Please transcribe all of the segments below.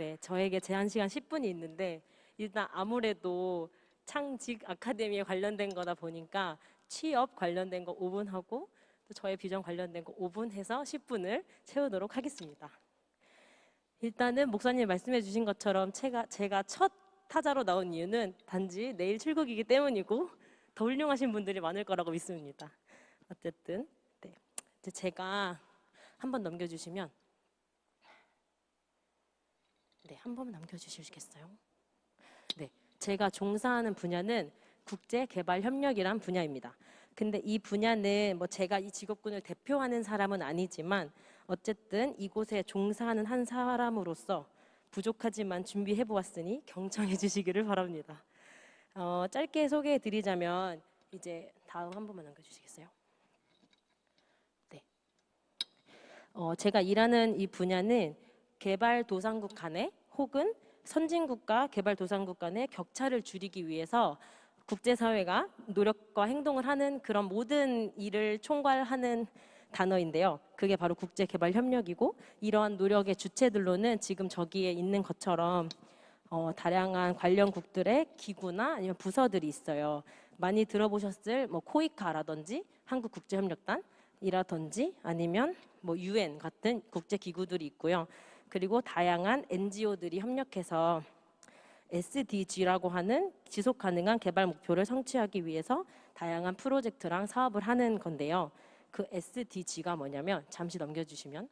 네, 저에게 제한 시간 10분이 있는데 일단 아무래도 창직 아카데미에 관련된 거다 보니까 취업 관련된 거 5분 하고 또 저의 비전 관련된 거 5분 해서 10분을 채우도록 하겠습니다. 일단은 목사님 말씀해 주신 것처럼 제가, 제가 첫 타자로 나온 이유는 단지 내일 출국이기 때문이고 더 훌륭하신 분들이 많을 거라고 믿습니다. 어쨌든 네. 제가 한번 넘겨주시면 네, 한 번 남겨주시겠어요? 네, 제가 종사하는 분야는 국제 개발 협력이란 분야입니다. 근데 이 분야는 뭐 제가 이 직업군을 대표하는 사람은 아니지만 어쨌든 이곳에 종사하는 한 사람으로서 부족하지만 준비해 보았으니 경청해 주시기를 바랍니다. 어, 짧게 소개해 드리자면 이제 다음 한 번만 남겨주시겠어요? 네. 어, 제가 일하는 이 분야는 개발도상국 간의 혹은 선진국과 개발도상국 간의 격차를 줄이기 위해서 국제사회가 노력과 행동을 하는 그런 모든 일을 총괄하는 단어인데요. 그게 바로 국제개발협력이고 이러한 노력의 주체들로는 지금 저기에 있는 것처럼 어, 다양한 관련국들의 기구나 아니면 부서들이 있어요. 많이 들어보셨을 뭐 코이카라든지 한국국제협력단이라든지 아니면 뭐 유엔 같은 국제 기구들이 있고요. 그리고 다양한 NGO들이 협력해서 SDG라고 하는 지속 가능한 개발 목표를 성취하기 위해서 다양한 프로젝트랑 사업을 하는 건데요. 그 SDG가 뭐냐면 잠시 넘겨 주시면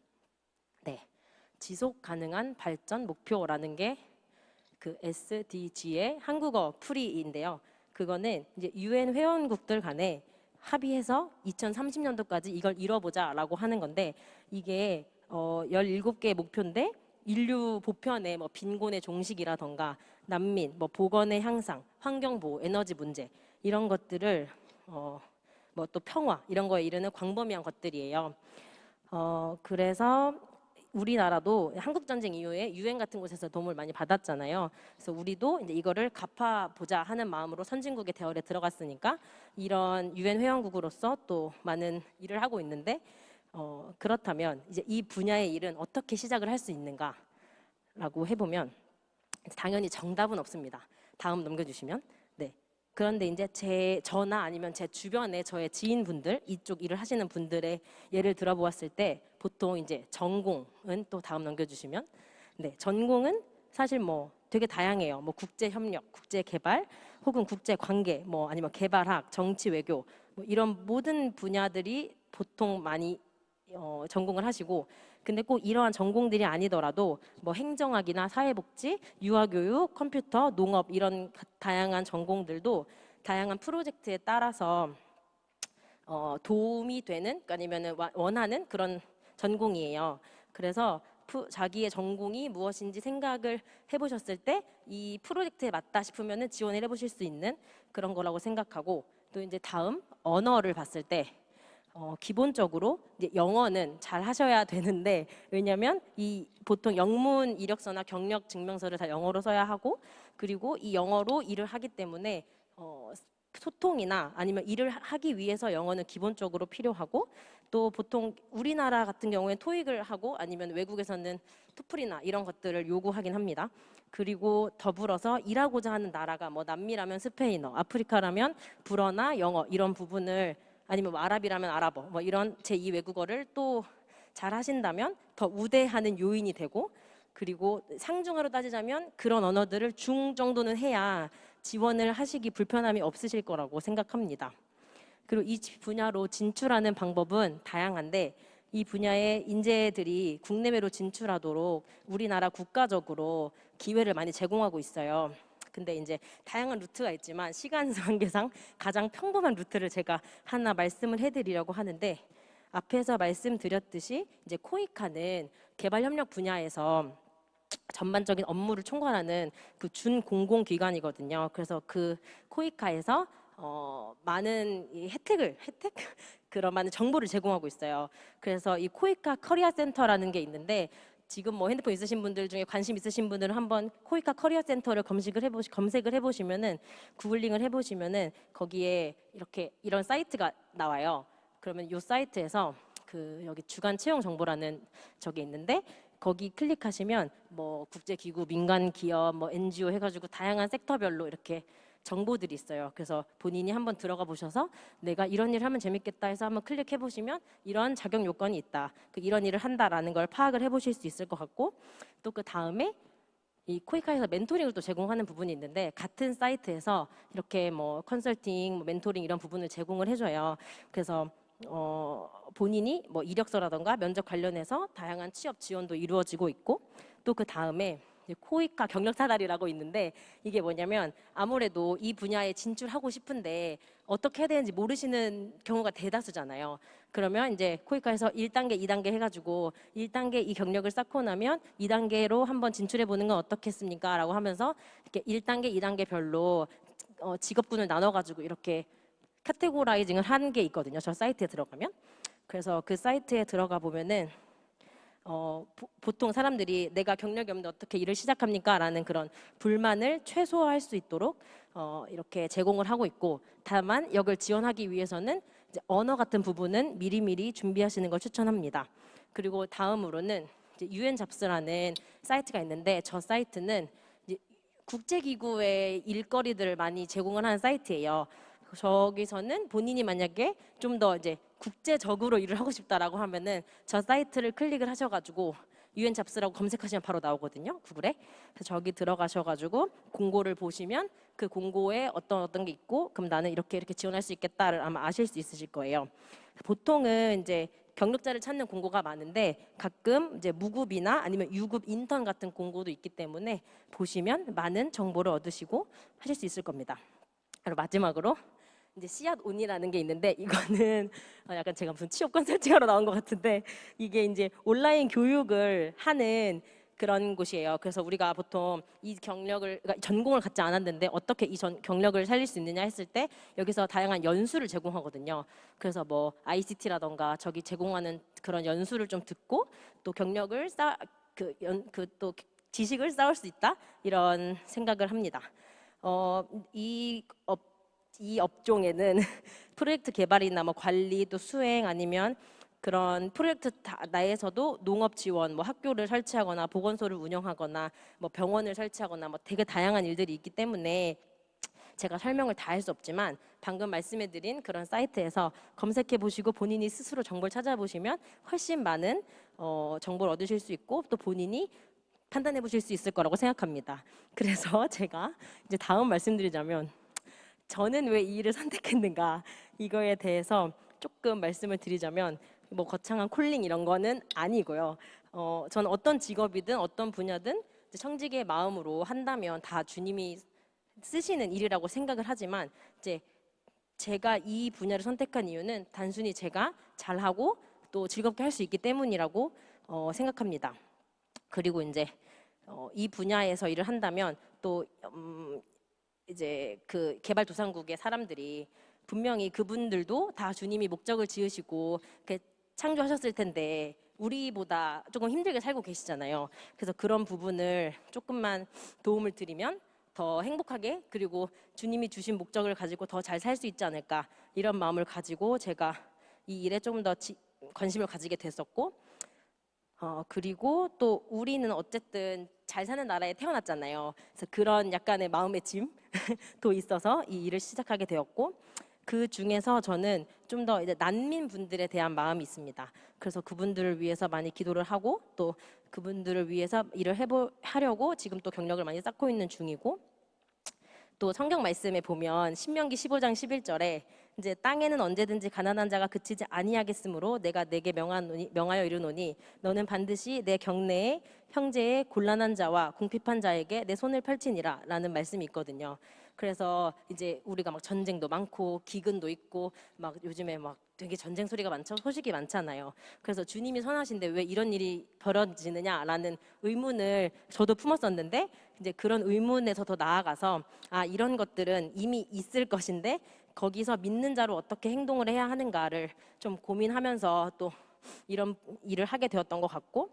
네. 지속 가능한 발전 목표라는 게 그 SDG의 한국어 풀이인데요. 그거는 이제 유엔 회원국들 간에 합의해서 2030년도까지 이걸 이뤄보자라고 하는 건데 이게 어 17개의 목표인데 인류 보편의 뭐 빈곤의 종식이라던가 난민, 뭐 보건의 향상, 환경 보호, 에너지 문제 이런 것들을 어 뭐 또 평화 이런 거에 이르는 광범위한 것들이에요. 어 그래서 우리나라도 한국 전쟁 이후에 유엔 같은 곳에서 도움을 많이 받았잖아요. 그래서 우리도 이제 이거를 갚아 보자 하는 마음으로 선진국의 대열에 들어갔으니까 이런 유엔 회원국으로서 또 많은 일을 하고 있는데 어, 그렇다면 이제 이 분야의 일은 어떻게 시작을 할 수 있는가라고 해보면 당연히 정답은 없습니다. 다음 넘겨주시면 네. 그런데 이제 제 저나 아니면 제 주변에 저의 지인분들 이쪽 일을 하시는 분들의 예를 들어보았을 때 보통 이제 전공은 또 다음 넘겨주시면 네 전공은 사실 뭐 되게 다양해요. 뭐 국제 협력, 국제 개발, 혹은 국제 관계, 뭐 아니면 개발학, 정치 외교 뭐 이런 모든 분야들이 보통 많이 어, 전공을 하시고 근데 꼭 이러한 전공들이 아니더라도 뭐 행정학이나 사회복지, 유아교육, 컴퓨터, 농업 이런 가- 다양한 전공들도 다양한 프로젝트에 따라서 어, 도움이 되는 아니면 원하는 그런 전공이에요. 그래서 푸- 자기의 전공이 무엇인지 생각을 해보셨을 때 이 프로젝트에 맞다 싶으면 지원을 해보실 수 있는 그런 거라고 생각하고 또 이제 다음 언어를 봤을 때 어, 기본적으로 이제 영어는 잘 하셔야 되는데 왜냐하면 이 보통 영문 이력서나 경력 증명서를 다 영어로 써야 하고 그리고 이 영어로 일을 하기 때문에 어, 소통이나 아니면 일을 하- 하기 위해서 영어는 기본적으로 필요하고 또 보통 우리나라 같은 경우엔 토익을 하고 아니면 외국에서는 토플이나 이런 것들을 요구하긴 합니다. 그리고 더불어서 일하고자 하는 나라가 뭐 남미라면 스페인어, 아프리카라면 불어나 영어 이런 부분을 아니면 뭐 아랍이라면 아랍어 뭐 이런 제2 외국어를 또 잘 하신다면 더 우대하는 요인이 되고 그리고 상중하로 따지자면 그런 언어들을 중 정도는 해야 지원을 하시기 불편함이 없으실 거라고 생각합니다. 그리고 이 분야로 진출하는 방법은 다양한데 이 분야의 인재들이 국내외로 진출하도록 우리나라 국가적으로 기회를 많이 제공하고 있어요. 근데 이제 다양한 루트가 있지만 시간 관계상 가장 평범한 루트를 제가 하나 말씀을 해드리려고 하는데 앞에서 말씀드렸듯이 이제 코이카는 개발 협력 분야에서 전반적인 업무를 총괄하는 그 준공공 기관이거든요. 그래서 그 코이카에서 어, 많은 이 혜택을 혜택 그런 많은 정보를 제공하고 있어요. 그래서 이 코이카 커리어 센터라는 게 있는데 지금 뭐 핸드폰 있으신 분들 중에 관심 있으신 분들은 한번 코이카 커리어 센터를 검색을 해보시 검색을 해보시면은 구글링을 해보시면은 거기에 이렇게 이런 사이트가 나와요. 그러면 이 사이트에서 그 여기 주간 채용 정보라는 저게 있는데 거기 클릭하시면 뭐 국제기구, 민간 기업, 뭐 NGO 해가지고 다양한 섹터별로 이렇게 정보들이 있어요. 그래서 본인이 한번 들어가 보셔서 내가 이런 일을 하면 재밌겠다 해서 한번 클릭해 보시면 이런 자격 요건이 있다. 그 이런 일을 한다라는 걸 파악을 해 보실 수 있을 것 같고 또 그 다음에 이 코이카에서 멘토링을 또 제공하는 부분이 있는데 같은 사이트에서 이렇게 뭐 컨설팅, 뭐 멘토링 이런 부분을 제공을 해줘요. 그래서 어, 본인이 뭐 이력서라던가 면접 관련해서 다양한 취업 지원도 이루어지고 있고 또 그 다음에 코이카 경력 사다리라고 있는데 이게 뭐냐면 아무래도 이 분야에 진출하고 싶은데 어떻게 해야 되는지 모르시는 경우가 대다수잖아요. 그러면 이제 코이카에서 1단계, 2단계 해가지고 1단계 이 경력을 쌓고 나면 2단계로 한번 진출해 보는 건 어떻겠습니까? 라고 하면서 이렇게 1단계, 2단계 별로 어, 직업군을 나눠가지고 이렇게 카테고라이징을 한 게 있거든요. 저 사이트에 들어가면. 그래서 그 사이트에 들어가 보면은 어, 보, 보통 사람들이 내가 경력이 없는데 어떻게 일을 시작합니까? 라는 그런 불만을 최소화할 수 있도록 어, 이렇게 제공을 하고 있고 다만 여길 지원하기 위해서는 언어 같은 부분은 미리미리 준비하시는 걸 추천합니다. 그리고 다음으로는 UN 잡스라는 사이트가 있는데 저 사이트는 국제기구의 일거리들을 많이 제공을 하는 사이트예요. 저기서는 본인이 만약에 좀 더 이제 국제적으로 일을 하고 싶다라고 하면은 저 사이트를 클릭을 하셔가지고 유엔 잡스라고 검색하시면 바로 나오거든요 구글에 그래서 저기 들어가셔가지고 공고를 보시면 그 공고에 어떤 어떤 게 있고 그럼 나는 이렇게 이렇게 지원할 수 있겠다를 아마 아실 수 있으실 거예요 보통은 이제 경력자를 찾는 공고가 많은데 가끔 이제 무급이나 아니면 유급 인턴 같은 공고도 있기 때문에 보시면 많은 정보를 얻으시고 하실 수 있을 겁니다. 그리고 마지막으로 이제 씨앗 온이라는 게 있는데 이거는 어, 약간 제가 무슨 취업 컨설팅하러 나온 것 같은데 이게 이제 온라인 교육을 하는 그런 곳이에요. 그래서 우리가 보통 이 경력을 그러니까 전공을 갖지 않았는데 어떻게 이 전 경력을 살릴 수 있느냐 했을 때 여기서 다양한 연수를 제공하거든요. 그래서 뭐 ICT라던가 저기 제공하는 그런 연수를 좀 듣고 또 경력을 쌓그연그 또 지식을 쌓을 수 있다 이런 생각을 합니다. 어, 이 업, 이 업종에는 프로젝트 개발이나 뭐 관리 또 수행 아니면 그런 프로젝트 다- 내에서도 농업 지원, 뭐 학교를 설치하거나 보건소를 운영하거나 뭐 병원을 설치하거나 뭐 되게 다양한 일들이 있기 때문에 제가 설명을 다 할 수 없지만 방금 말씀해드린 그런 사이트에서 검색해 보시고 본인이 스스로 정보를 찾아보시면 훨씬 많은 어, 정보를 얻으실 수 있고 또 본인이 판단해 보실 수 있을 거라고 생각합니다. 그래서 제가 이제 다음 말씀드리자면 저는 왜 이 일을 선택했는가 이거에 대해서 조금 말씀을 드리자면 뭐 거창한 콜링 이런 거는 아니고요. 어, 저는 어떤 직업이든 어떤 분야든 청지기의 마음으로 한다면 다 주님이 쓰시는 일이라고 생각을 하지만 이제 제가 이 분야를 선택한 이유는 단순히 제가 잘하고 또 즐겁게 할 수 있기 때문이라고 어, 생각합니다. 그리고 이제 어, 이 분야에서 일을 한다면 또 음, 이제 그 개발도상국의 사람들이 분명히 그분들도 다 주님이 목적을 지으시고 이렇게 창조하셨을 텐데 우리보다 조금 힘들게 살고 계시잖아요. 그래서 그런 부분을 조금만 도움을 드리면 더 행복하게 그리고 주님이 주신 목적을 가지고 더 잘 살 수 있지 않을까 이런 마음을 가지고 제가 이 일에 조금 더 지- 관심을 가지게 됐었고 어, 그리고 또 우리는 어쨌든 잘 사는 나라에 태어났잖아요. 그래서 그런 약간의 마음의 짐도 있어서 이 일을 시작하게 되었고 그 중에서 저는 좀 더 이제 난민 분들에 대한 마음이 있습니다. 그래서 그분들을 위해서 많이 기도를 하고 또 그분들을 위해서 일을 해보 하려고 지금 또 경력을 많이 쌓고 있는 중이고 또 성경 말씀에 보면 신명기 15장 11절에 이제 땅에는 언제든지 가난한 자가 그치지 아니하겠으므로 내가 내게 명하노니, 명하여 이르노니 너는 반드시 내 경내에 형제의 곤란한 자와 궁핍한 자에게 내 손을 펼치니라라는 말씀이 있거든요. 그래서 이제 우리가 막 전쟁도 많고 기근도 있고 막 요즘에 막 되게 전쟁 소리가 많죠. 소식이 많잖아요. 그래서 주님이 선하신데 왜 이런 일이 벌어지느냐라는 의문을 저도 품었었는데 이제 그런 의문에서 더 나아가서 아 이런 것들은 이미 있을 것인데 거기서 믿는 자로 어떻게 행동을 해야 하는가를 좀 고민하면서 또 이런 일을 하게 되었던 것 같고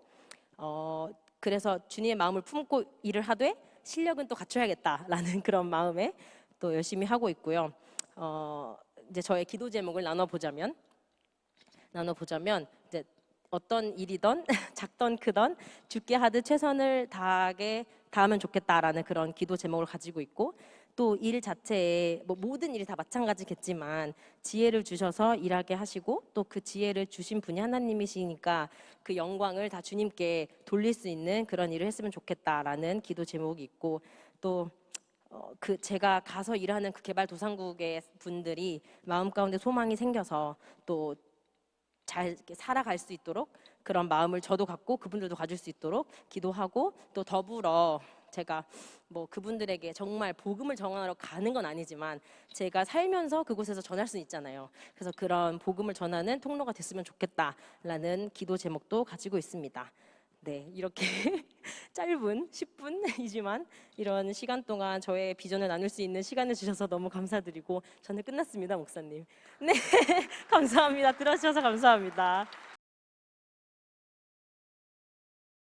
어 그래서 주님의 마음을 품고 일을 하되 실력은 또 갖춰야겠다라는 그런 마음에 또 열심히 하고 있고요. 어 이제 저의 기도 제목을 나눠 보자면 나눠 보자면 이제 어떤 일이든 작던 크던 죽게 하듯 최선을 다하게 다하면 좋겠다라는 그런 기도 제목을 가지고 있고 또 일 자체에 뭐 모든 일이 다 마찬가지겠지만 지혜를 주셔서 일하게 하시고 또 그 지혜를 주신 분이 하나님이시니까 그 영광을 다 주님께 돌릴 수 있는 그런 일을 했으면 좋겠다라는 기도 제목이 있고 또 어, 그 제가 가서 일하는 그 개발도상국의 분들이 마음 가운데 소망이 생겨서 또 잘 살아갈 수 있도록 그런 마음을 저도 갖고 그분들도 가질 수 있도록 기도하고 또 더불어 제가 뭐 그분들에게 정말 복음을 전하러 가는 건 아니지만 제가 살면서 그곳에서 전할 수 있잖아요. 그래서 그런 복음을 전하는 통로가 됐으면 좋겠다라는 기도 제목도 가지고 있습니다. 네, 이렇게 짧은 10분이지만 이런 시간 동안 저의 비전을 나눌 수 있는 시간을 주셔서 너무 감사드리고 저는 끝났습니다, 목사님. 네, 감사합니다. 들어주셔서 감사합니다.